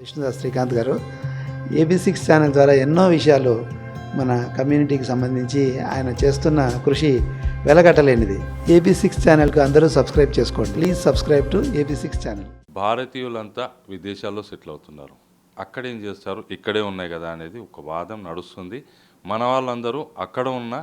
విష్ణుదాస్ శ్రీకాంత్ గారు. AB six channel ద్వారా ఎన్నో విషయాలు మన కమ్యూనిటీకి సంబంధించి ఆయన చేస్తున్న కృషి వెలగట్టలేనిది. ఏబీ సిక్స్ ఛానల్కు అందరూ సబ్స్క్రైబ్ చేసుకోండి. Please subscribe to AB six channel. భారతీయులంతా విదేశాల్లో సెటిల్ అవుతున్నారు. అక్కడ ఏం చేస్తారు? ఇక్కడే ఉన్నాయి కదా అనేది ఒక వాదం నడుస్తుంది. మన వాళ్ళందరూ అక్కడ ఉన్న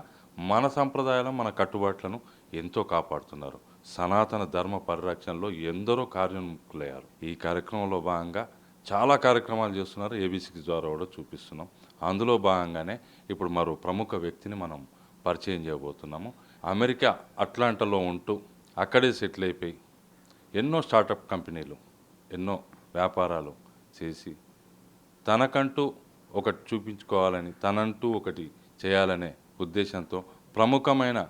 మన సంప్రదాయాలను మన కట్టుబాట్లను ఎంతో కాపాడుతున్నారు. సనాతన ధర్మ పరిరక్షణలో ఎందరో కార్యోన్ముఖులయ్యారు ఈ కార్యక్రమంలో భాగంగా చాలా కార్యక్రమాలు చేస్తున్నారు. ఏబీసీకి ద్వారా కూడా చూపిస్తున్నాం. అందులో భాగంగానే ఇప్పుడు మరో ప్రముఖ వ్యక్తిని మనం పరిచయం చేయబోతున్నాము. అమెరికా అట్లాంటాలో ఉంటూ అక్కడే సెటిల్ అయిపోయి ఎన్నో స్టార్టప్ కంపెనీలు ఎన్నో వ్యాపారాలు చేసి తనకంటూ ఒకటి చూపించుకోవాలని తనంటూ ఒకటి చేయాలనే ఉద్దేశంతో ప్రముఖమైన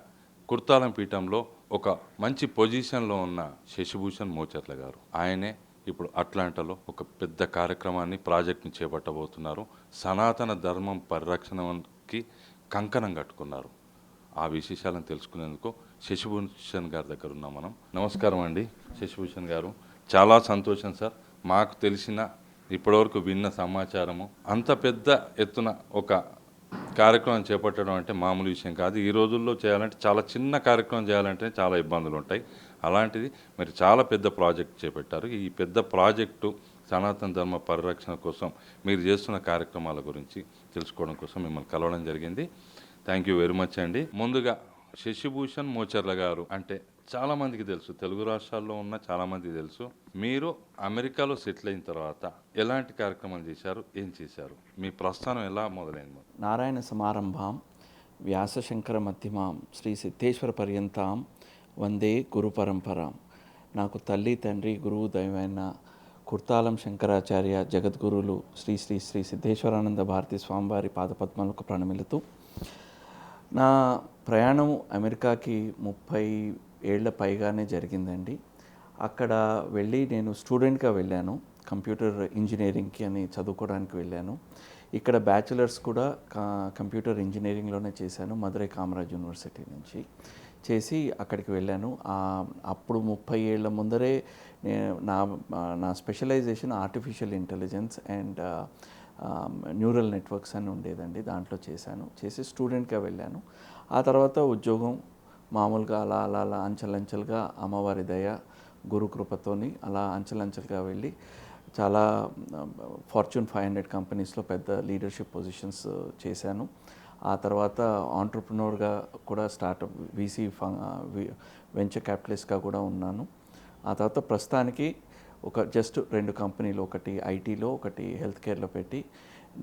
కుర్తాలం పీఠంలో ఒక మంచి పొజిషన్లో ఉన్న శశిభూషణ్ మోచర్ల గారు. ఆయనే ఇప్పుడు అట్లాంటాలో ఒక పెద్ద కార్యక్రమాన్ని ప్రాజెక్ట్ని చేపట్టబోతున్నారు. సనాతన ధర్మం పరిరక్షణకి కంకణం కట్టుకున్నారు. ఆ విశేషాలను తెలుసుకునేందుకు శశిభూషణ్ గారి దగ్గర ఉన్నాం మనం. నమస్కారం అండి శశిభూషణ్ గారు. చాలా సంతోషం సార్. మాకు తెలిసిన ఇప్పటివరకు విన్న సమాచారము అంత పెద్ద ఎత్తున ఒక కార్యక్రమం చేపట్టడం అంటే మామూలు విషయం కాదు. ఈ రోజుల్లో చేయాలంటే చాలా చిన్న కార్యక్రమం చేయాలంటే చాలా ఇబ్బందులు ఉంటాయి. అలాంటిది మరి చాలా పెద్ద ప్రాజెక్ట్ చేపట్టారు. ఈ పెద్ద ప్రాజెక్టు సనాతన ధర్మ పరిరక్షణ కోసం మీరు చేస్తున్న కార్యక్రమాల గురించి తెలుసుకోవడం కోసం మిమ్మల్ని కలవడం జరిగింది. థ్యాంక్ యూ వెరీ మచ్ అండి. ముందుగా శశిభూషణ్ మోచర్ల గారు అంటే చాలామందికి తెలుసు తెలుగు రాష్ట్రాల్లో ఉన్న చాలామందికి తెలుసు. మీరు అమెరికాలో సెటిల్ అయిన తర్వాత ఎలాంటి కార్యక్రమాలు చేశారు? ఏం చేశారు? మీ ప్రస్థానం ఎలా మొదలైంది? నారాయణ సమారంభం వ్యాసశంకర మధ్యమాం శ్రీ సిద్ధేశ్వర పర్యంతం వందే గురు పరంపరాం. నాకు తల్లి తండ్రి గురువు దైవైన కుర్తాలం శంకరాచార్య జగద్గురులు శ్రీ శ్రీ శ్రీ సిద్ధేశ్వరానంద భారతి స్వామివారి పాదపద్మలకు ప్రణమిలుతూ నా ప్రయాణం అమెరికాకి ముప్పై ఏళ్ళ పైగానే జరిగిందండి. అక్కడ వెళ్ళి నేను స్టూడెంట్గా వెళ్ళాను. కంప్యూటర్ ఇంజనీరింగ్కి అని చదువుకోవడానికి వెళ్ళాను. ఇక్కడ బ్యాచిలర్స్ కూడా కంప్యూటర్ ఇంజనీరింగ్లోనే చేశాను. మధురై కామరాజ్ యూనివర్సిటీ నుంచి. చేసి అక్కడికి వెళ్ళాను. అప్పుడు ముప్పై ఏళ్ళ ముందరే నా నా specialization artificial intelligence and neural networks అని ఉండేదండి. దాంట్లో చేశాను. చేసి స్టూడెంట్గా వెళ్ళాను. ఆ తర్వాత ఉద్యోగం మామూలుగా అలా అలా అలా అంచెలంచెలుగా అమ్మవారి దయ గురుకృపతోని అలా అంచెలంచెలుగా వెళ్ళి చాలా ఫార్చ్యూన్ ఫైవ్ హండ్రెడ్ కంపెనీస్లో పెద్ద లీడర్షిప్ పొజిషన్స్ చేశాను. ఆ తర్వాత ఆంటర్ప్రినోర్గా కూడా స్టార్టప్ వీసీ వెంచర్ క్యాపిటలిస్ట్గా కూడా ఉన్నాను. ఆ తర్వాత ప్రస్తుతానికి ఒక జస్ట్ రెండు కంపెనీలు ఒకటి ఐటీలో ఒకటి హెల్త్ కేర్లో పెట్టి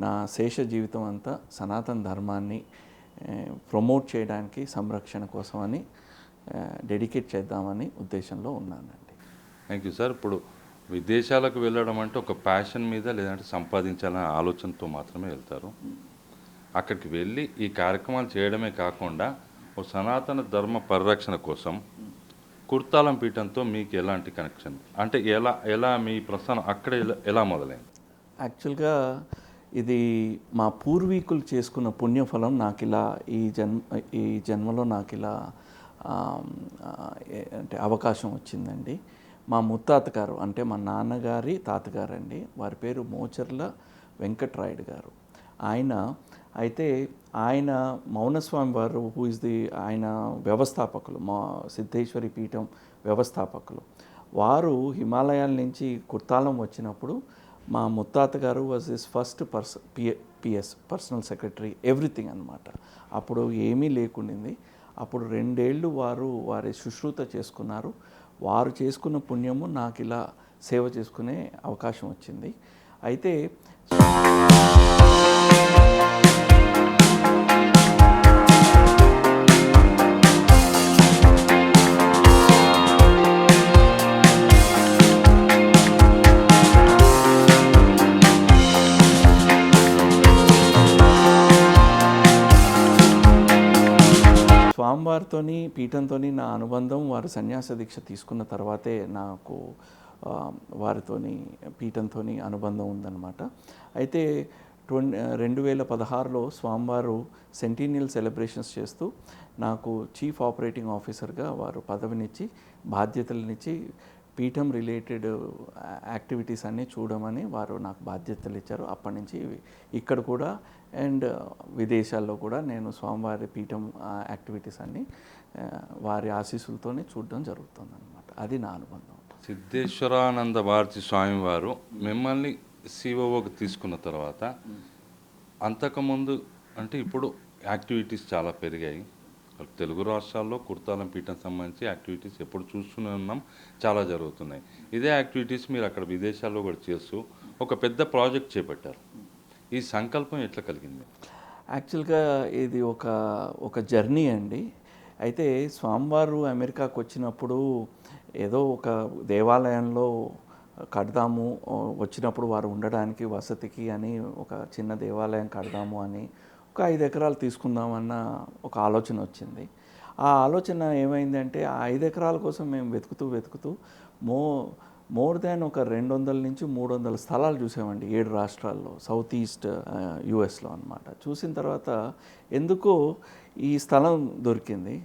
నా శేష జీవితం అంతా సనాతన ధర్మాన్ని ప్రమోట్ చేయడానికి సంరక్షణ కోసమని డెడికేట్ చేద్దామని ఉద్దేశంలో ఉన్నానండి. థ్యాంక్ యూ సార్ ఇప్పుడు విదేశాలకు వెళ్ళడం అంటే ఒక ప్యాషన్ మీద లేదంటే సంపాదించాలనే ఆలోచనతో మాత్రమే వెళ్తారు. అక్కడికి వెళ్ళి ఈ కార్యక్రమాలు చేయడమే కాకుండా ఓ సనాతన ధర్మ పరిరక్షణ కోసం కుర్తాలం పీఠంతో మీకు ఎలాంటి కనెక్షన్ అంటే ఎలా ఎలా మీ ప్రస్థానం అక్కడ ఎలా- ఎలా మొదలైంది? యాక్చువల్గా ఇది మా పూర్వీకులు చేసుకున్న పుణ్యఫలం నాకు ఇలా ఈ జన్మ ఈ జన్మలో నాకు ఇలా అంటే అవకాశం వచ్చిందండి. మా ముత్తాత గారు అంటే మా నాన్నగారి తాతగారు అండి వారి పేరు మోచర్ల వెంకట్రాయుడు గారు. ఆయన అయితే ఆయన మౌనస్వామి వారు హూ ఇస్ ది ఆయన వ్యవస్థాపకులు మా సిద్ధేశ్వరి పీఠం వ్యవస్థాపకులు వారు హిమాలయాల నుంచి కుర్తాలం వచ్చినప్పుడు మా ముత్తాత గారు was his first పర్స PA PS personal secretary everything అనమాట అప్పుడు ఏమీ లేకుండింది. అప్పుడు రెండేళ్ళు వారు వారి శుశ్రూత చేసుకున్నారు. వారు చేసుకున్న పుణ్యము నాకు ఇలా సేవ చేసుకునే అవకాశం వచ్చింది. అయితే వారితో పీఠంతోని నా అనుబంధం వారు సన్యాస దీక్ష తీసుకున్న తర్వాతే నాకు వారితోని పీఠంతోని అనుబంధం ఉందన్నమాట. అయితే ట్వంటీ రెండు వేల పదహారులో స్వామివారు సెంటీనియల్ సెలబ్రేషన్స్ చేస్తూ నాకు చీఫ్ ఆపరేటింగ్ ఆఫీసర్గా వారు పదవినిచ్చి బాధ్యతలనిచ్చి పీఠం రిలేటెడ్ యాక్టివిటీస్ అన్నీ చూడమని వారు నాకు బాధ్యతలు ఇచ్చారు. అప్పటి నుంచి ఇక్కడ కూడా అండ్ విదేశాల్లో కూడా నేను స్వామివారి పీఠం యాక్టివిటీస్ అన్నీ వారి ఆశీస్సులతోనే చూడడం జరుగుతుంది అనమాట అది నా అనుబంధం. సిద్ధేశ్వరానంద భారతి స్వామివారు మిమ్మల్ని సిఓఓకి తీసుకున్న తర్వాత అంతకుముందు అంటే ఇప్పుడు యాక్టివిటీస్ చాలా పెరిగాయి. తెలుగు రాష్ట్రాల్లో కుర్తాలం పీఠం సంబంధించి యాక్టివిటీస్ ఎప్పుడు చూస్తూనే ఉన్నాం చాలా జరుగుతున్నాయి. ఇదే యాక్టివిటీస్ మీరు అక్కడ విదేశాల్లో కూడా చేస్తూ ఒక పెద్ద ప్రాజెక్ట్ చేపట్టారు. ఈ సంకల్పం ఎట్లా కలిగింది? యాక్చువల్గా ఇది ఒక ఒక జర్నీ అండి. అయితే స్వామివారు అమెరికాకు వచ్చినప్పుడు ఏదో ఒక దేవాలయంలో కడదాము వచ్చినప్పుడు వారు ఉండడానికి వసతికి అని ఒక చిన్న దేవాలయం కడదాము అని ఒక ఐదు ఎకరాలు తీసుకుందామన్న ఒక ఆలోచన వచ్చింది. ఆ ఆలోచన ఏమైందంటే ఆ ఐదు ఎకరాల కోసం మేము వెతుకుతూ వెతుకుతూ మో మోర్ దాన్ ఒక రెండు వందల నుంచి మూడు వందల స్థలాలు చూసామండి ఏడు రాష్ట్రాల్లో సౌత్ ఈస్ట్ యుఎస్లో అనమాట చూసిన తర్వాత ఎందుకో ఈ స్థలం దొరికింది.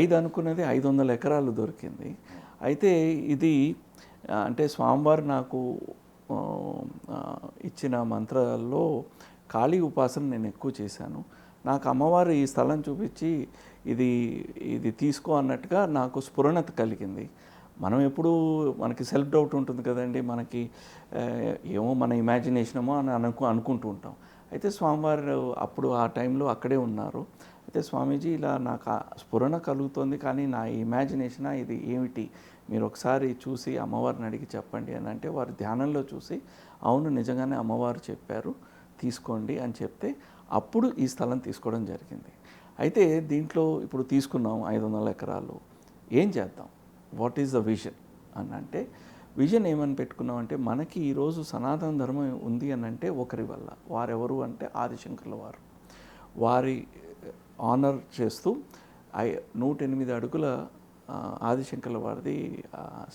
ఐదు అనుకున్నది ఐదు వందల ఎకరాలు దొరికింది. అయితే ఇది అంటే స్వామివారు నాకు ఇచ్చిన మంత్రాల్లో కాళీ ఉపాసన నేను ఎక్కువ చేశాను. నాకు అమ్మవారు ఈ స్థలం చూపించి ఇది ఇది తీసుకో అన్నట్టుగా నాకు స్ఫురణత కలిగింది. మనం ఎప్పుడు మనకి సెల్ఫ్ డౌట్ ఉంటుంది కదండి మనకి ఏమో మన ఇమాజినేషనమో అని అనుకు అనుకుంటూ ఉంటాం. అయితే స్వామివారు అప్పుడు ఆ టైంలో అక్కడే ఉన్నారు. అయితే స్వామీజీ ఇలా నాకు స్ఫురణ కలుగుతోంది కానీ నా ఇమాజినేషన్ ఇది ఏమిటి? మీరు ఒకసారి చూసి అమ్మవారిని అడిగి చెప్పండి అని అంటే వారు ధ్యానంలో చూసి అవును నిజంగానే అమ్మవారు చెప్పారు. తీసుకోండి అని చెప్తే అప్పుడు ఈ స్థలం తీసుకోవడం జరిగింది. అయితే దీంట్లో ఇప్పుడు తీసుకున్నాం ఐదు వందల ఎకరాలు. ఏం చేద్దాం? వాట్ ఈజ్ ద విజన్ అని అంటే విజన్ ఏమని పెట్టుకున్నాం అంటే మనకి ఈరోజు సనాతన ధర్మం ఉంది అని అంటే ఒకరి వల్ల. వారెవరు అంటే ఆదిశంకర్ల వారు. వారి ఆనర్ చేస్తూ ఐ నూట ఎనిమిది అడుగుల ఆదిశంకర్ల వారిది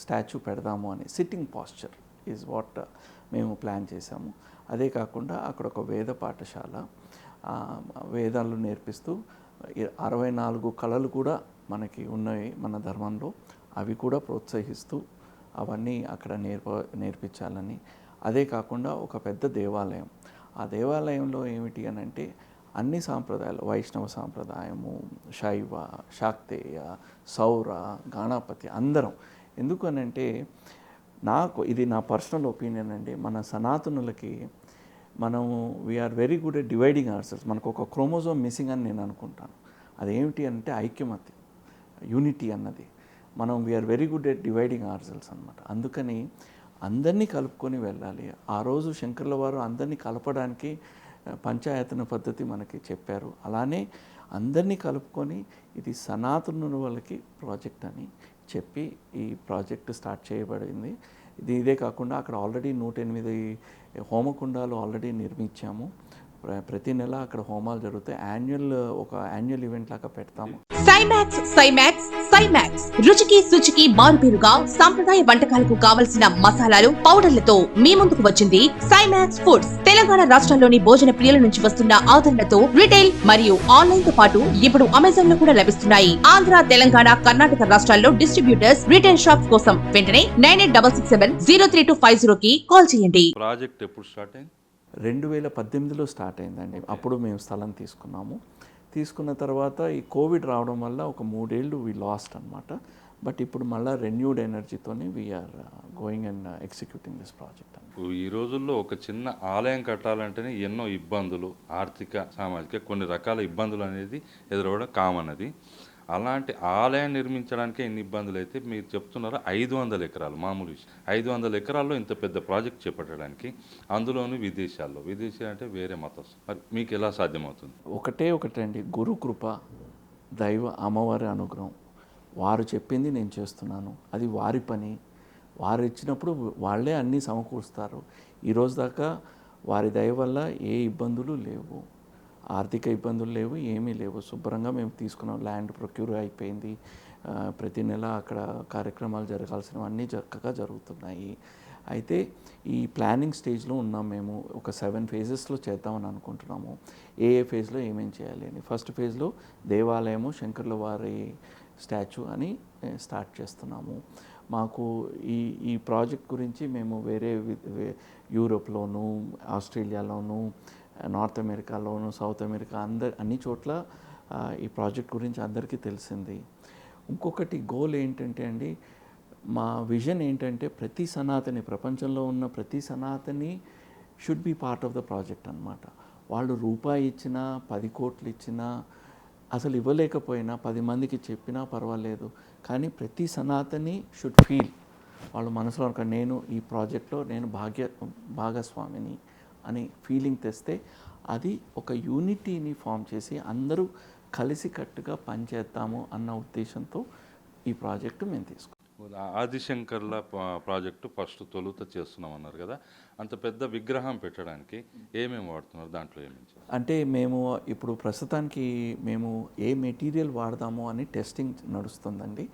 స్టాచ్యూ పెడదాము అని సిట్టింగ్ పాస్చర్ ఈజ్ వాట్ మేము ప్లాన్ చేశాము. అదే కాకుండా అక్కడ ఒక వేద పాఠశాల వేదాలు నేర్పిస్తూ అరవై నాలుగు కళలు కూడా మనకి ఉన్నాయి మన ధర్మంలో. అవి కూడా ప్రోత్సహిస్తూ అవన్నీ అక్కడ నేర్ప నేర్పించాలని. అదే కాకుండా ఒక పెద్ద దేవాలయం. ఆ దేవాలయంలో ఏమిటి అని అంటే అన్ని సాంప్రదాయాలు వైష్ణవ సాంప్రదాయము శైవ శాక్తేయ సౌర గణపతి అందరం. ఎందుకు అని అంటే నాకు ఇది నా పర్సనల్ ఒపీనియన్ అండి. మన సనాతనులకి మనము we're very good at dividing ourselves మనకు ఒక క్రోమోజోమ్ మిస్సింగ్ అని నేను అనుకుంటాను. అదేమిటి అంటే ఐక్యమతి యూనిటీ అన్నది. మనం we're very good at dividing ourselves అనమాట అందుకని అందరినీ కలుపుకొని వెళ్ళాలి. ఆ రోజు శంకర్ల వారు అందరినీ కలపడానికి పంచాయతన పద్ధతి మనకి చెప్పారు. అలానే అందరినీ కలుపుకొని ఇది సనాతనుల వాళ్ళకి ప్రాజెక్ట్ అని చెప్పి ఈ ప్రాజెక్ట్ స్టార్ట్ చేయబడింది. ఇది ఇదే కాకుండా అక్కడ ఆల్రెడీ నూట ఎనిమిది హోమకుండాలు ఆల్రెడీ నిర్మించాము. ప్రతి నెల అక్కడ హోమాలు జరుగుతాయి. యాన్యువల్ ఒక యాన్యువల్ ఈవెంట్ లాగా పెడతాము. సైమాక్స్ సైమాక్స్ సైమాక్స్. రుచికి శుచికి మారుపేరుగా సాంప్రదాయ వంటకాలకు కావలసిన మసాలాలు పౌడర్లతో మీ ముందుకు వచ్చింది సైమాక్స్ ఫుడ్స్. తెలంగాణ రాష్ట్రంలోని భోజన ప్రియుల నుంచి వస్తున్న ఆదరణతో రిటైల్ మరియు ఆన్లైన్తో పాటు ఇప్పుడు అమెజాన్లో కూడా లభిస్తున్నాయి. ఆంధ్ర తెలంగాణ కర్ణాటక రాష్ట్రాల్లో డిస్ట్రిబ్యూటర్స్ రిటైల్ షాప్స్ కోసం వెంటనే nine eight double six seven zero three two five zero కి కాల్ చేయండి. ప్రాజెక్ట్ ఎప్పుడు స్టార్ట్ అయింది? రెండు వేల పద్దెనిమిదిలో స్టార్ట్ అయిందండి. అప్పుడు మేము స్థలం తీసుకున్నాము. తీసుకున్న తర్వాత ఈ కోవిడ్ రావడం వల్ల ఒక మూడేళ్ళు వి లాస్ట్ అనమాట బట్ ఇప్పుడు మళ్ళీ renewed ఎనర్జీతోని we're going and executing this project ఈ రోజుల్లో ఒక చిన్న ఆలయం కట్టాలంటేనే ఎన్నో ఇబ్బందులు ఆర్థిక సామాజిక కొన్ని రకాల ఇబ్బందులు అనేది ఎదురవడం కామన్ అది. అలాంటి ఆలయం నిర్మించడానికే ఇన్ని ఇబ్బందులు అయితే మీరు చెప్తున్నారు ఐదు వందల ఎకరాలు మామూలు విషయం. ఐదు వందల ఎకరాల్లో ఇంత పెద్ద ప్రాజెక్ట్ చేపట్టడానికి అందులోను విదేశాల్లో. విదేశీ అంటే వేరే మతం మరి మీకు ఎలా సాధ్యమవుతుంది? ఒకటే ఒకటండి. గురు కృప దైవ అమ్మవారి అనుగ్రహం. వారు చెప్పింది నేను చేస్తున్నాను. అది వారి పని. వారు ఇచ్చినప్పుడు వాళ్ళే అన్నీ సమకూరుస్తారు. ఈరోజు దాకా వారి దయ వల్ల ఏ ఇబ్బందులు లేవు. ఆర్థిక ఇబ్బందులు లేవు ఏమీ లేవు. శుభ్రంగా మేము తీసుకున్నాం. ల్యాండ్ ప్రొక్యూర్ అయిపోయింది. ప్రతి నెల అక్కడ కార్యక్రమాలు జరగాల్సినవన్నీ చక్కగా జరుగుతున్నాయి. అయితే ఈ ప్లానింగ్ స్టేజ్లో ఉన్నాం మేము. ఒక సెవెన్ ఫేజెస్లో చేద్దామని అనుకుంటున్నాము. ఏ ఏ ఫేజ్లో ఏమేమి చేయాలి అని. ఫస్ట్ ఫేజ్లో దేవాలయము శంకర్ల వారి స్టాచ్యూ అని స్టార్ట్ చేస్తున్నాము. మాకు ఈ ఈ ప్రాజెక్ట్ గురించి మేము వేరే వి- యూరోప్లోను ఆస్ట్రేలియాలోను నార్త్ అమెరికాలోను సౌత్ అమెరికా అంద అన్ని చోట్ల ఈ ప్రాజెక్ట్ గురించి అందరికీ తెలిసింది. ఇంకొకటి గోల్ ఏంటంటే అండి మా విజన్ ఏంటంటే ప్రతి సనాతని ప్రపంచంలో ఉన్న ప్రతి Sanatani should be part of the project అన్నమాట. వాళ్ళు రూపాయి ఇచ్చినా పది కోట్లు ఇచ్చినా అసలు ఇవ్వలేకపోయినా పది మందికి చెప్పినా పర్వాలేదు. కానీ ప్రతి సనాతని షుడ్ ఫీల్. వాళ్ళు మనసులో నేను ఈ ప్రాజెక్ట్లో నేను భాగ్య భాగస్వామిని. అని ఫీలింగ్ తెస్తే అది ఒక యూనిటీని ఫామ్ చేసి అందరూ కలిసికట్టుగా పనిచేద్దాము అన్న ఉద్దేశంతో ఈ ప్రాజెక్టు మేము తీసుకున్నాం. ఆదిశంకర్ల ప్రాజెక్టు ఫస్ట్ తొలుత చేస్తున్నాం అన్నారు కదా. అంత పెద్ద విగ్రహం పెట్టడానికి ఏమేమి వాడుతున్నారు? దాంట్లో ఏమేమి అంటే మేము ఇప్పుడు ప్రస్తుతానికి మేము ఏ మెటీరియల్ వాడదాము అని టెస్టింగ్ నడుస్తుందండి.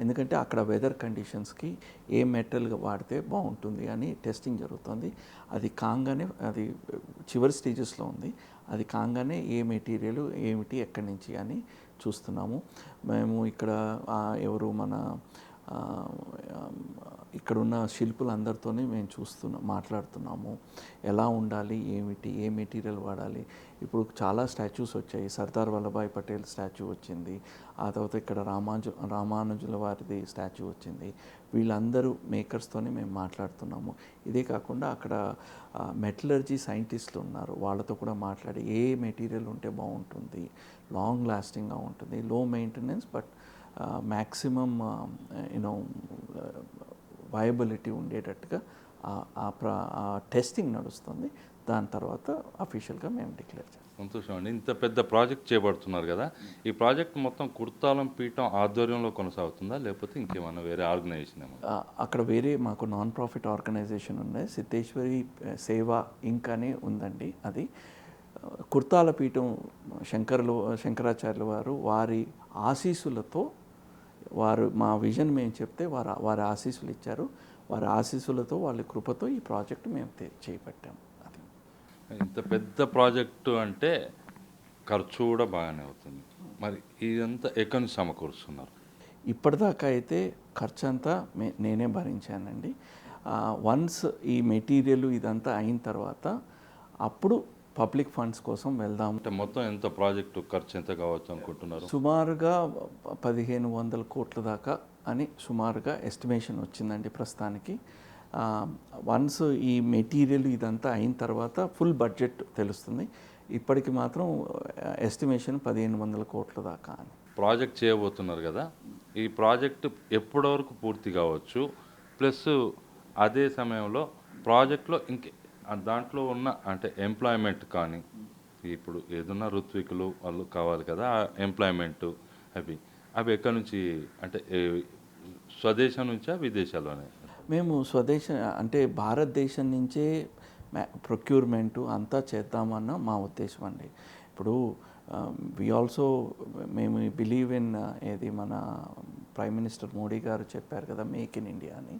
ఎందుకంటే అక్కడ వెదర్ కండిషన్స్కి ఏ మెటల్ వాడితే బాగుంటుంది అని టెస్టింగ్ జరుగుతుంది. అది కాగానే అది చివరి స్టేజెస్లో ఉంది. అది కాగానే ఏ మెటీరియల్ ఏమిటి ఎక్కడి నుంచి అని చూస్తున్నాము. మేము ఇక్కడ ఎవరు మన ఇక్కడున్న శిల్పులు శిల్పులందరితోనే మేము చూస్తున్నాం మాట్లాడుతున్నాము. ఎలా ఉండాలి ఏమిటి ఏ మెటీరియల్ వాడాలి. ఇప్పుడు చాలా స్టాచ్యూస్ వచ్చాయి. సర్దార్ వల్లభాయ్ పటేల్ స్టాచ్యూ వచ్చింది. ఆ తర్వాత ఇక్కడ రామాను రామానుజుల వారిది స్టాచ్యూ వచ్చింది. వీళ్ళందరూ మేకర్స్తోనే మేము మాట్లాడుతున్నాము. ఇదే కాకుండా అక్కడ మెటలర్జీ సైంటిస్టులు ఉన్నారు. వాళ్ళతో కూడా మాట్లాడి ఏ మెటీరియల్ ఉంటే బాగుంటుంది లాంగ్ లాస్టింగ్గా ఉంటుంది లో maintenance but maximum you know viability ఉండేటట్టుగా ఆ- ప్ర ఆ టెస్టింగ్ నడుస్తుంది. దాని తర్వాత అఫీషియల్గా మేము డిక్లేర్ చేస్తాం. సంతోషం అండి. ఇంత పెద్ద ప్రాజెక్ట్ చేపడుతున్నారు కదా. ఈ ప్రాజెక్ట్ మొత్తం కుర్తాలం పీఠం ఆధ్వర్యంలో కొనసాగుతుందా? లేకపోతే ఇంకేమన్నా వేరే ఆర్గనైజేషన్ ఏమన్నా? అక్కడ వేరే మాకు నాన్ ప్రాఫిట్ ఆర్గనైజేషన్ ఉంది. సిద్ధేశ్వరి సేవా ఇంక్ అని ఉందండి అది. కుర్తాల పీఠం శంకరులు శంకరాచార్యుల వారు వారి ఆశీస్సులతో వారు మా విజన్ మేము చెప్తే వారు వారి ఆశీస్సులు ఇచ్చారు. వారి ఆశీస్సులతో వాళ్ళ కృపతో ఈ ప్రాజెక్ట్ మేము చేపట్టాము అది. ఇంత పెద్ద ప్రాజెక్టు అంటే ఖర్చు కూడా బాగానే అవుతుంది. మరి ఇదంతా ఎక్కడి నుంచి సమకూరుస్తున్నారు. ఇప్పటిదాకా అయితే ఖర్చు అంతా మే- నేనే భరించానండి. వన్స్ ఈ మెటీరియల్ ఇదంతా అయిన తర్వాత అప్పుడు పబ్లిక్ ఫండ్స్ కోసం వెళ్దాం. అంటే మొత్తం ఎంత ప్రాజెక్టు ఖర్చు ఎంత కావచ్చు అనుకుంటున్నారు? సుమారుగా పదిహేను వందల కోట్ల దాకా అని సుమారుగా ఎస్టిమేషన్ వచ్చిందండి ప్రస్తుతానికి. వన్స్ ఈ మెటీరియల్ ఇదంతా అయిన తర్వాత ఫుల్ బడ్జెట్ తెలుస్తుంది. ఇప్పటికి మాత్రం ఎస్టిమేషన్ పదిహేను వందల కోట్ల దాకా అని. ప్రాజెక్ట్ చేయబోతున్నారు కదా. ఈ ప్రాజెక్ట్ ఎప్పటి వరకు పూర్తి కావచ్చు? ప్లస్ అదే సమయంలో ప్రాజెక్ట్లో ఇంకే దాంట్లో ఉన్న అంటే ఎంప్లాయ్మెంట్ కానీ ఇప్పుడు ఏదన్నా ఋత్వికులు వాళ్ళు కావాలి కదా ఆ ఎంప్లాయ్మెంట్ అవి అవి ఎక్కడి నుంచి అంటే స్వదేశం నుంచా విదేశాల్లోనే? మేము స్వదేశ అంటే భారతదేశం నుంచే ప్రొక్యూర్మెంట్ అంతా చేద్దామన్న మా ఉద్దేశం అండి. ఇప్పుడు వి ఆల్సో మేము బిలీవ్ ఇన్ ఏది మన ప్రైమ్ మినిస్టర్ మోడీ గారు చెప్పారు కదా మేక్ ఇన్ ఇండియా అని.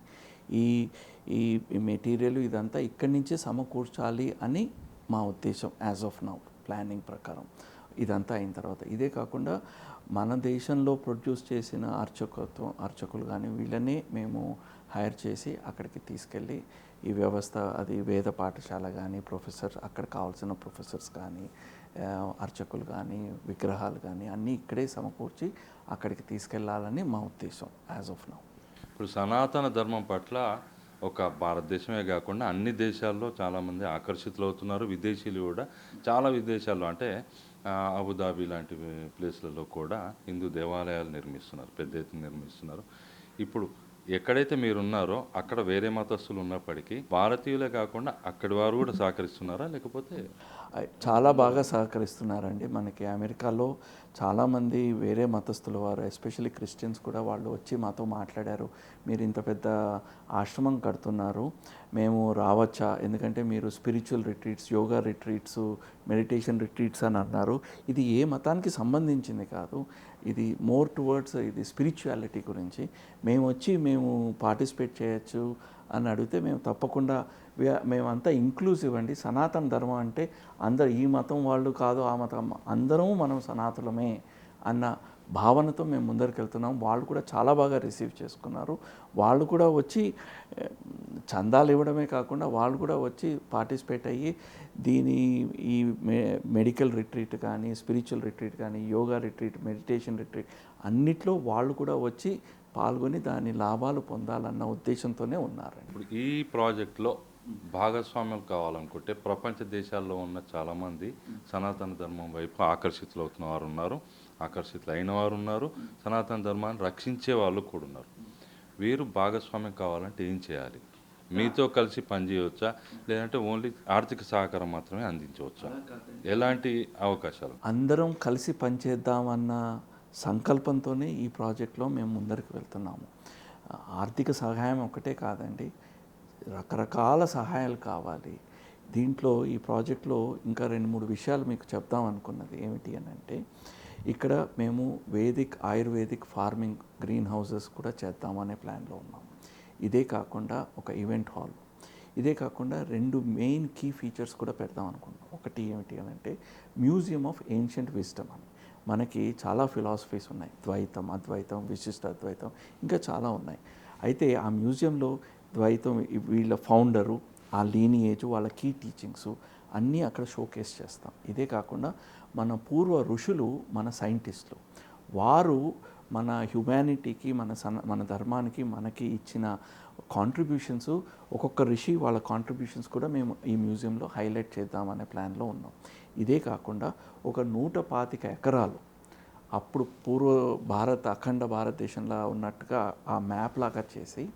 ఈ ఈ మెటీరియల్ ఇదంతా ఇక్కడి నుంచే సమకూర్చాలి అని మా ఉద్దేశం యాజ్ ఆఫ్ నౌ ప్లానింగ్ ప్రకారం. ఇదంతా అయిన తర్వాత. ఇదే కాకుండా మన దేశంలో ప్రొడ్యూస్ చేసిన అర్చకత్వం అర్చకులు కానీ వీళ్ళనే మేము హైర్ చేసి అక్కడికి తీసుకెళ్ళి ఈ వ్యవస్థ అది వేద పాఠశాల కానీ ప్రొఫెసర్ అక్కడ కావాల్సిన ప్రొఫెసర్స్ కానీ అర్చకులు కానీ విగ్రహాలు కానీ అన్నీ ఇక్కడే సమకూర్చి అక్కడికి తీసుకెళ్ళాలని మా ఉద్దేశం యాజ్ ఆఫ్ నౌ ఇప్పుడు సనాతన ధర్మం పట్ల ఒక భారతదేశమే కాకుండా అన్ని దేశాల్లో చాలామంది ఆకర్షితులు అవుతున్నారు విదేశీయులు కూడా చాలా విదేశాల్లో అంటే అబుదాబి లాంటి ప్లేస్లలో కూడా హిందూ దేవాలయాలు నిర్మిస్తున్నారు పెద్ద ఎత్తున నిర్మిస్తున్నారు. ఇప్పుడు ఎక్కడైతే మీరు ఉన్నారో అక్కడ వేరే మతస్థులు ఉన్నప్పటికీ భారతీయులే కాకుండా అక్కడి వారు కూడా సహకరిస్తున్నారా? లేకపోతే చాలా బాగా సహకరిస్తున్నారండి మనకి. అమెరికాలో చాలామంది వేరే మతస్థుల వారు ఎస్పెషల్లీ క్రిస్టియన్స్ కూడా వాళ్ళు వచ్చి మాతో మాట్లాడారు. మీరు ఇంత పెద్ద ఆశ్రమం కడుతున్నారు మేము రావచ్చా? ఎందుకంటే మీరు spiritual retreats yoga retreats meditation retreats అని అన్నారు. ఇది ఏ మతానికి సంబంధించింది కాదు. ఇది మోర్ టువర్డ్స్ ఇది స్పిరిచువాలిటీ గురించి. మేము వచ్చి మేము పార్టిసిపేట్ చేయొచ్చు అని అడిగితే మేము తప్పకుండా మేమంతా ఇంక్లూజివ్ అండి. సనాతన ధర్మం అంటే అందరు ఈ మతం వాళ్ళు కాదు ఆ మతం అందరం మనం సనాతనమే అన్న భావనతో మేము ముందరికి వెళ్తున్నాం వాళ్ళు కూడా చాలా బాగా రిసీవ్ చేసుకున్నారు. వాళ్ళు కూడా వచ్చి చందాలు ఇవ్వడమే కాకుండా వాళ్ళు కూడా వచ్చి పార్టిసిపేట్ అయ్యి దీని ఈ మె మెడికల్ రిట్రీట్ కానీ స్పిరిచువల్ రిట్రీట్ కానీ యోగా రిట్రీట్ మెడిటేషన్ రిట్రీట్ అన్నిట్లో వాళ్ళు కూడా వచ్చి పాల్గొని దాని లాభాలు పొందాలన్న ఉద్దేశంతోనే ఉన్నారండి. ఇప్పుడు ఈ ప్రాజెక్ట్లో భాగస్వామ్యం కావాలనుకుంటే ప్రపంచ దేశాల్లో ఉన్న చాలామంది సనాతన ధర్మం వైపు ఆకర్షితులు అవుతున్న వారు ఉన్నారు ఆకర్షితులు అయిన వారు ఉన్నారు సనాతన ధర్మాన్ని రక్షించే వాళ్ళు కూడా ఉన్నారు. వీరు భాగస్వామ్యం కావాలంటే ఏం చేయాలి? మీతో కలిసి పనిచేయవచ్చా లేదంటే ఓన్లీ ఆర్థిక సహకారం మాత్రమే అందించవచ్చా? ఎలాంటి అవకాశాలు? అందరం కలిసి పనిచేద్దామన్న సంకల్పంతోనే ఈ ప్రాజెక్ట్లో మేము ముందరికి వెళ్తున్నాము. ఆర్థిక సహాయం ఒకటే కాదండి. రకరకాల సహాయాలు కావాలి. దీంట్లో ఈ ప్రాజెక్ట్లో ఇంకా రెండు మూడు విషయాలు మీకు చెప్దాం అనుకున్నది ఏమిటి అని అంటే ఇక్కడ మేము Vedic ayurvedic farming greenhouses కూడా చేద్దామనే ప్లాన్లో ఉన్నాం. ఇదే కాకుండా ఒక ఈవెంట్ హాల్. ఇదే కాకుండా రెండు మెయిన్ కీ ఫీచర్స్ కూడా పెడదాం అనుకున్నాం. ఒకటి ఏమిటి అని అంటే మ్యూజియం ఆఫ్ ఏన్షియంట్ విజ్డమ్ అని. మనకి చాలా ఫిలాసఫీస్ ఉన్నాయి. ద్వైతం అద్వైతం విశిష్ట అద్వైతం ఇంకా చాలా ఉన్నాయి. అయితే ఆ మ్యూజియంలో ద్వైతం వీళ్ళ ఫౌండరు ఆ లీనియేజ్ వాళ్ళ కీ టీచింగ్స్ అన్నీ అక్కడ షోకేస్ చేస్తాం. ఇదే కాకుండా మన పూర్వ ఋషులు మన సైంటిస్టులు వారు మన హ్యుమానిటీకి మన సన మన ధర్మానికి మనకి ఇచ్చిన కాంట్రిబ్యూషన్స్ ఒక్కొక్క ఋషి వాళ్ళ కాంట్రిబ్యూషన్స్ కూడా మేము ఈ మ్యూజియంలో హైలైట్ చేద్దామనే ప్లాన్లో ఉన్నాం. ఇదే కాకుండా ఒక నూట పాతిక ఎకరాలు అప్పుడు పూర్వ భారత అఖండ భారతదేశంలో ఉన్నట్టుగా ఆ మ్యాప్ లాగా చేసి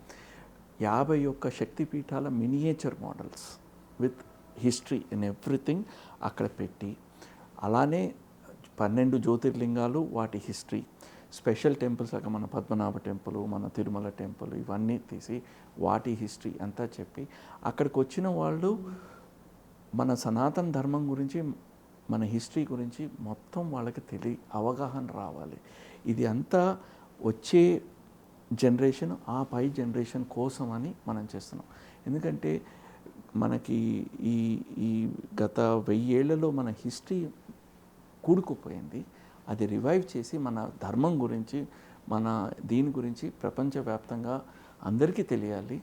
యాభై ఒక్క శక్తిపీఠాల miniature models with history in everything అక్కడ పెట్టి అలానే పన్నెండు జ్యోతిర్లింగాలు వాటి హిస్టరీ స్పెషల్ టెంపుల్స్ లాగా మన పద్మనాభ టెంపుల్ మన తిరుమల టెంపుల్ ఇవన్నీ తీసి వాటి హిస్టరీ అంతా చెప్పి అక్కడికి వచ్చిన వాళ్ళు మన సనాతన ధర్మం గురించి మన హిస్టరీ గురించి మొత్తం వాళ్ళకి తెలియ అవగాహన రావాలి. ఇది అంతా వచ్చే జనరేషన్ ఆ పై జనరేషన్ కోసం అని మనం చేస్తున్నాం. ఎందుకంటే మనకి ఈ ఈ గత వెయ్యేళ్ళలో మన హిస్టరీ కూడుకుపోయింది. అది రివైవ్ చేసి మన ధర్మం గురించి మన దీని గురించి ప్రపంచవ్యాప్తంగా అందరికీ తెలియాలి.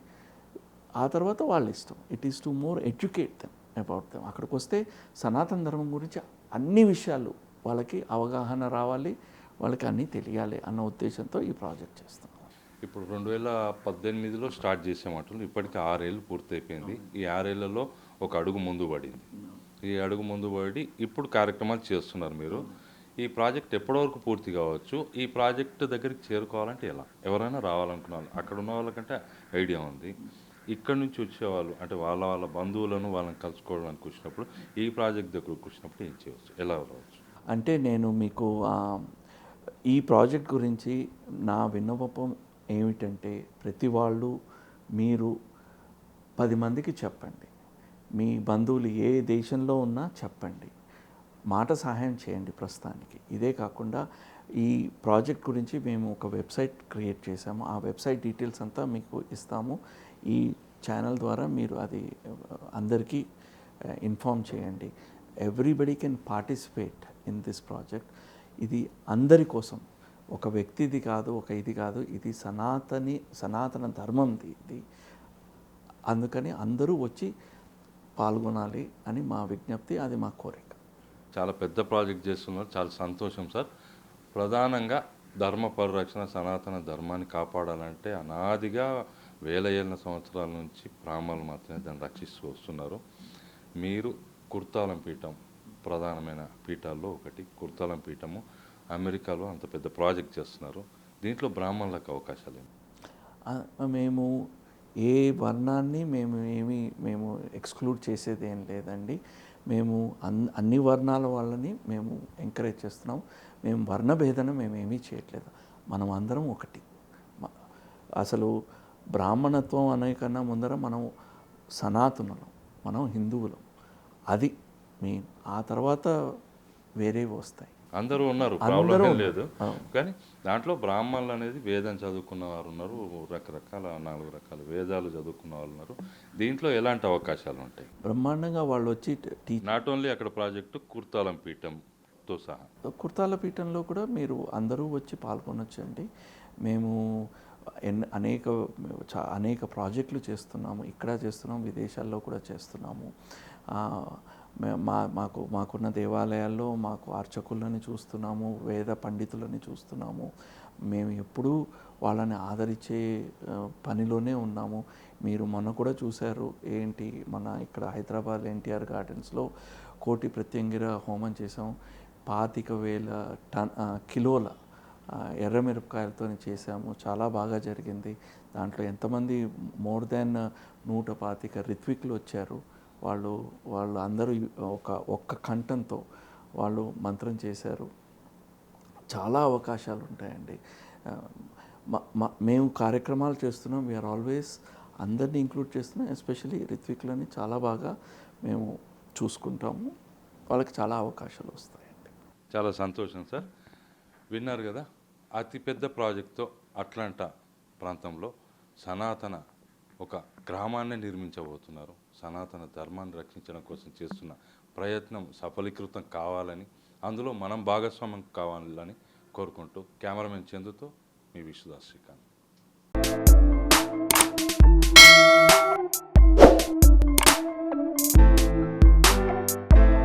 ఆ తర్వాత వాళ్ళ ఇష్టం. It is to more educate them about them అక్కడికి వస్తే సనాతన ధర్మం గురించి అన్ని విషయాలు వాళ్ళకి అవగాహన రావాలి వాళ్ళకి అన్నీ తెలియాలి అన్న ఉద్దేశంతో ఈ ప్రాజెక్ట్ చేస్తాం ఇప్పుడు రెండు వేల పద్దెనిమిదిలో స్టార్ట్ చేసామంటారు ఇప్పటికి ఆరేళ్ళు పూర్తయిపోయింది. ఈ ఆరేళ్ళలో ఒక అడుగు ముందు పడింది. ఈ అడుగు ముందు పడి ఇప్పుడు కార్యక్రమాలు చేస్తున్నారు మీరు. ఈ ప్రాజెక్ట్ ఎప్పటి వరకు పూర్తి కావచ్చు? ఈ ప్రాజెక్ట్ దగ్గరికి చేరుకోవాలంటే ఎలా? ఎవరైనా రావాలనుకున్నారు. అక్కడ ఉన్న వాళ్ళకంటే ఐడియా ఉంది. ఇక్కడ నుంచి వచ్చేవాళ్ళు అంటే వాళ్ళ వాళ్ళ బంధువులను వాళ్ళని కలుసుకోవడానికి వచ్చినప్పుడు ఈ ప్రాజెక్ట్ దగ్గరకు వచ్చినప్పుడు ఏం చేయవచ్చు? ఎలా రావచ్చు? అంటే నేను మీకు ఈ ప్రాజెక్ట్ గురించి నా విన్నపం ఏమిటంటే ప్రతి వాళ్ళు మీరు పది మందికి చెప్పండి. మీ బంధువులు ఏ దేశంలో ఉన్నా చెప్పండి. మాట సహాయం చేయండి ప్రస్తుతానికి. ఇదే కాకుండా ఈ ప్రాజెక్ట్ గురించి మేము ఒక వెబ్సైట్ క్రియేట్ చేసాము ఆ వెబ్సైట్ డీటెయిల్స్ అంతా మీకు ఇస్తాము. ఈ ఛానల్ ద్వారా మీరు అది అందరికీ ఇన్ఫామ్ చేయండి. Everybody can participate in this project. ఇది అందరి కోసం ఒక వ్యక్తిది కాదు ఒక ఇది కాదు ఇది సనాతని సనాతన ధర్మంది ఇది. అందుకని అందరూ వచ్చి పాల్గొనాలి అని మా విజ్ఞప్తి అది మా కోరిక. చాలా పెద్ద ప్రాజెక్ట్ చేస్తున్నారు. చాలా సంతోషం సార్. ప్రధానంగా ధర్మ పరిరక్షణ సనాతన ధర్మాన్ని కాపాడాలంటే అనాదిగా వేల ఏళ్ళ సంవత్సరాల నుంచి బ్రాహ్మణులు మాత్రమే దాన్ని రక్షిస్తూ వస్తున్నారు. మీరు కుర్తాలం పీఠం ప్రధానమైన పీఠాల్లో ఒకటి కుర్తాలం పీఠము అమెరికాలో అంత పెద్ద ప్రాజెక్ట్ చేస్తున్నారు. దీంట్లో బ్రాహ్మణులకు అవకాశాలు ఏమి? మేము ఏ వర్ణాన్ని మేము ఏమి మేము ఎక్స్క్లూడ్ చేసేది ఏం లేదండి. మేము అన్ అన్ని వర్ణాల వాళ్ళని మేము ఎంకరేజ్ చేస్తున్నాం. మేము వర్ణభేదన మేము ఏమీ చేయట్లేదు. మనం అందరం ఒకటి. అసలు బ్రాహ్మణత్వం అనే కన్నా ముందర మనం సనాతనులం మనం హిందువులం. అది మెయిన్. ఆ తర్వాత వేరేవి వస్తాయి. అందరూ ఉన్నారు ప్రాబ్లం. లేదు. కానీ దాంట్లో బ్రాహ్మణులు అనేది వేదం చదువుకున్న వారు ఉన్నారు రకరకాల నాలుగు రకాల వేదాలు చదువుకున్న వాళ్ళు ఉన్నారు. దీంట్లో ఎలాంటి అవకాశాలు ఉంటాయి? బ్రహ్మాండంగా వాళ్ళు వచ్చి నాట్ ఓన్లీ అక్కడ ప్రాజెక్టు కుర్తాలం పీఠం గిఫ్ట్తో సహా. కుర్తాల పీఠంలో కూడా మీరు అందరూ వచ్చి పాల్గొనొచ్చండి. మేము ఎన్ అనేక అనేక ప్రాజెక్టులు చేస్తున్నాము ఇక్కడ చేస్తున్నాము విదేశాల్లో కూడా చేస్తున్నాము. మా మాకు మాకున్న దేవాలయాల్లో మాకు అర్చకులని చూస్తున్నాము వేద పండితులని చూస్తున్నాము. మేము ఎప్పుడూ వాళ్ళని ఆదరించే పనిలోనే ఉన్నాము. మీరు మొన్న కూడా చూశారు ఏంటి మన ఇక్కడ హైదరాబాద్ ఎన్టీఆర్ గార్డెన్స్లో కోటి ప్రత్యంగిర హోమం చేసాం పాతిక వేల టన్ కిలోల ఆ, ఎర్రమిరపకాయలతో చేసాము చాలా బాగా జరిగింది. దాంట్లో ఎంతమంది మోర్ దాన్ నూట పాతిక రిత్విక్లు వచ్చారు. వాళ్ళు వాళ్ళు అందరూ ఒక ఒక్క కంఠంతో వాళ్ళు మంత్రం చేశారు. చాలా అవకాశాలు ఉంటాయండి మేము కార్యక్రమాలు చేస్తున్నాం. వీఆర్ ఆల్వేస్ అందరినీ ఇంక్లూడ్ చేస్తున్నాం. ఎస్పెషలీ రిత్విక్లని చాలా బాగా మేము చూసుకుంటాము. వాళ్ళకి చాలా అవకాశాలు వస్తాయండి. చాలా సంతోషం సార్. విన్నారు కదా అతిపెద్ద ప్రాజెక్ట్తో అట్లాంటా ప్రాంతంలో సనాతన ఒక గ్రామాన్ని నిర్మించబోతున్నారు. సనాతన ధర్మాన్ని రక్షించడం కోసం చేస్తున్న ప్రయత్నం సఫలీకృతం కావాలని అందులో మనం భాగస్వామ్యం కావాలని కోరుకుంటూ కెమెరామెన్ చందుతో మీ విశ్వదాస్ శ్రీకాంత్.